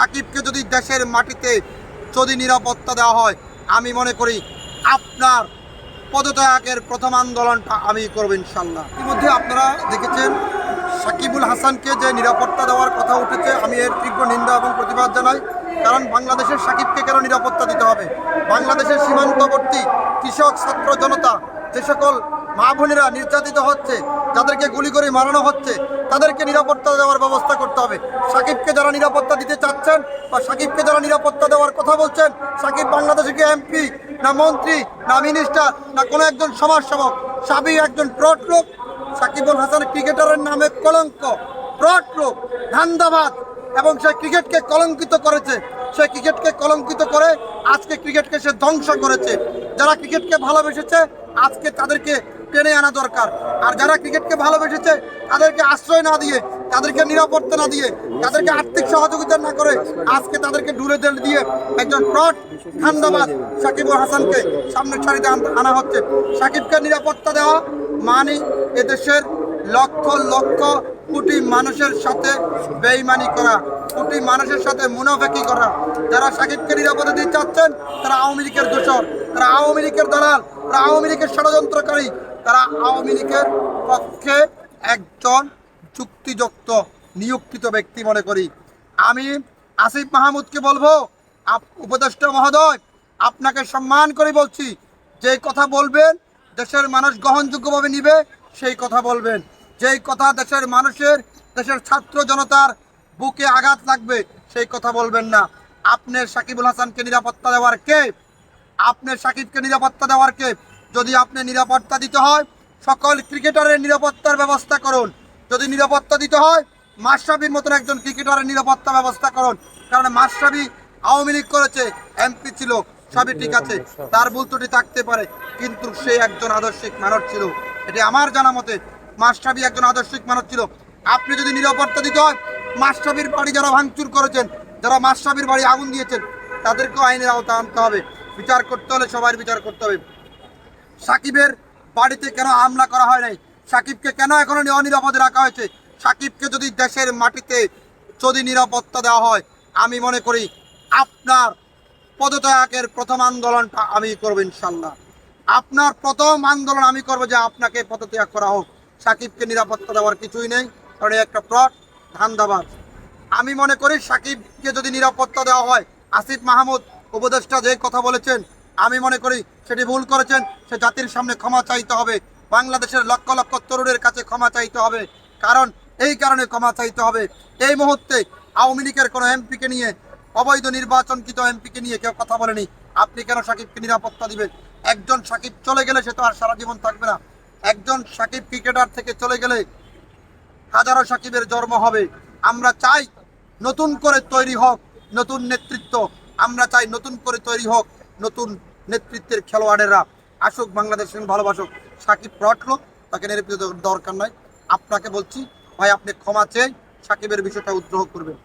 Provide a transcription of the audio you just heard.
সাকিবকে যদি দেশের মাটিতে যদি নিরাপত্তা দেওয়া হয়, আমি মনে করি আপনার পদত্যাগের প্রথম আন্দোলনটা আমি করব ইনশাল্লাহ ইতিমধ্যে আপনারা দেখেছেন, সাকিবুল হাসানকে যে নিরাপত্তা দেওয়ার কথা উঠেছে, আমি এর তীব্র নিন্দা এবং প্রতিবাদ জানাই। কারণ বাংলাদেশের সাকিবকে কেন নিরাপত্তা দিতে হবে? বাংলাদেশের সীমান্তবর্তী কৃষক, ছাত্র, জনতা, যে সকল মা বোনেরা নির্যাতিত হচ্ছে, যাদেরকে গুলি করে মারানো হচ্ছে, তাদেরকে নিরাপত্তা দেওয়ার ব্যবস্থা করতে হবে। সাকিবকে যারা নিরাপত্তা দিতে চাচ্ছেন বা সাকিবকে যারা নিরাপত্তা দেওয়ার কথা বলছেন, সাকিব বাংলাদেশে কি এমপি না মন্ত্রী, না মিনিস্টার না কোনো একজন সমাজসেবক? সাবি একজন প্রট লোক সাকিবুল হাসান ক্রিকেটারের নামে কলঙ্ক প্রট লোক ধান্দাবাদ, এবং সে ক্রিকেটকে কলঙ্কিত করেছে। সে ক্রিকেটকে কলঙ্কিত করে আজকে ক্রিকেটকে সে ধ্বংস করেছে। যারা ক্রিকেটকে ভালোবেসেছে, আজকে তাদেরকে টেনে আনা দরকার। আর যারা ক্রিকেটকে ভালোবেসেছে, তাদেরকে আশ্রয় না দিয়ে, তাদেরকে নিরাপত্তা না দিয়ে, তাদেরকে আর্থিক সহযোগিতা না করে আজকে তাদেরকে ডুলে দেল দিয়ে একজন ফ্রড ঠান্ডাবাদ সাকিবুল হাসানকে সামনের আন- আনা হচ্ছে। সাকিবকে নিরাপত্তা দেওয়া মানে এদেশের লক্ষ লক্ষ কোটি মানুষের সাথে বেইমানি করা, কোটি মানুষের সাথে মুনাফেকি করা। যারা সাকিবকে নিরাপত্তা দিতে চাচ্ছেন, তারা আওয়ামী লীগের দোষর, তারা আওয়ামী লীগের দালাল, তারা আওয়ামী লীগের ষড়যন্ত্রকারী। তারা আওয়ামী লীগের পক্ষে একজন চুক্তিযুক্ত নিযুক্তিত ব্যক্তি মনে করি। আমি আসিফ মাহমুদকে বলব উপদেষ্টা মহোদয়, আপনাকে সম্মান করে বলছি যে কথা বলবেন, দেশের মানুষ গ্রহণযোগ্যভাবে নিবে, সেই কথা বলবেন। যেই কথা দেশের মানুষের, দেশের ছাত্র জনতার বুকে আঘাত লাগবে, সেই কথা বলবেন না। আপনার সাকিবুল হাসানকে নিরাপত্তা দেওয়ার কে? আপনার সাকিবকে নিরাপত্তা দেওয়ার কে? যদি আপনি নিরাপত্তা দিতে হয়, সকল ক্রিকেটারের নিরাপত্তার ব্যবস্থা করুন। যদি নিরাপত্তা দিতে হয়, মাশরাফির মতন একজন ক্রিকেটারের নিরাপত্তা ব্যবস্থা করুন। কারণ মাশরাফি আওয়ামী লীগ করেছে, এমপি ছিল, সবই ঠিক আছে, তার ভুল ত্রুটি থাকতে পারে, কিন্তু সে একজন আদর্শিক মানুষ ছিল। এটি আমার জানা মতে, মাশরাফি একজন আদর্শিক মানুষ ছিল। আপনি যদি নিরাপত্তা দিতে হয়, মাশরাফির বাড়ি যারা ভাঙচুর করেছেন, যারা মাশরাফির বাড়ি আগুন দিয়েছেন, তাদেরকেও আইনের আওতা আনতে হবে। বিচার করতে হলে সবার বিচার করতে হবে। সাকিবের বাড়িতে কেন হামলা করা হয় নাই? সাকিবকে কেন এখনও অনিরাপদে রাখা হয়েছে? সাকিবকে যদি দেশের মাটিতে যদি নিরাপত্তা দেওয়া হয়, আমি মনে করি আপনার পদত্যাগের প্রথম আন্দোলনটা আমি করব ইনশাল্লাহ আপনার প্রথম আন্দোলন আমি করব যে আপনাকে পদত্যাগ করা হোক। সাকিবকে নিরাপত্তা দেওয়ার কিছুই নেই, কারণ একটা প্লট ধান্দাবাজ। আমি মনে করি সাকিবকে যদি নিরাপত্তা দেওয়া হয়, আসিফ মাহমুদ উপদেষ্টা যে কথা বলেছেন আমি মনে করি সেটি ভুল করেছেন। সে জাতির সামনে ক্ষমা চাইতে হবে। বাংলাদেশের লক্ষ লক্ষ তরুণের কাছে ক্ষমা চাইতে হবে। কারণ এই কারণে ক্ষমা চাইতে হবে। এই মুহূর্তে আওয়ামী লীগের কোনো এমপিকে নিয়ে, অবৈধ নির্বাচনকৃত এমপিকে নিয়ে কেউ কথা বলেনি। আপনি কেন সাকিবকে নিরাপত্তা দিবেন? একজন সাকিব চলে গেলে সে তো আর সারা জীবন থাকবে না। একজন সাকিব ক্রিকেটার থেকে চলে গেলে হাজারো সাকিবের জন্ম হবে। আমরা চাই নতুন করে তৈরি হোক নতুন নেতৃত্ব। আমরা চাই নতুন করে তৈরি হোক নতুন নেতৃত্বের খেলোয়াড়েরা আসুক বাংলাদেশের ভালোবাসুক, সাকিব রটলো তাকে নেতৃত্ব দরকার নয়। আপনাকে বলছি, ভাই, আপনি ক্ষমা চেয়ে সাকিবের বিষয়টা উদ্রহ করবেন।